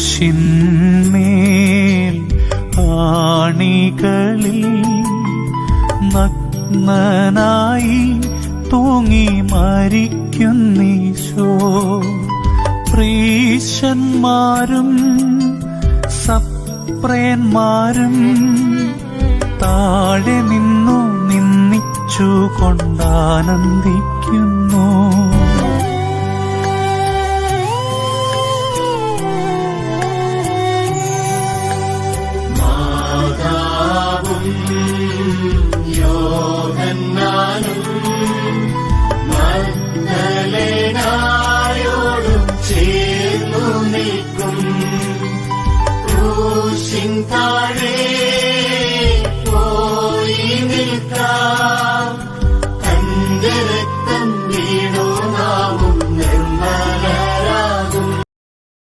ക്രൂശിന്മേൽ ആണികളിൽ തൂങ്ങി മരിക്കുന്നീശോ പ്രീശന്മാരും സപ്രേന്മാരും താഴെ നിന്നു നിന്നിച്ചു കൊണ്ടാനന്ദിക്കുന്നു മഗ്ദലേനായോടും ചേർന്നു നിൽക്കും. താഴെ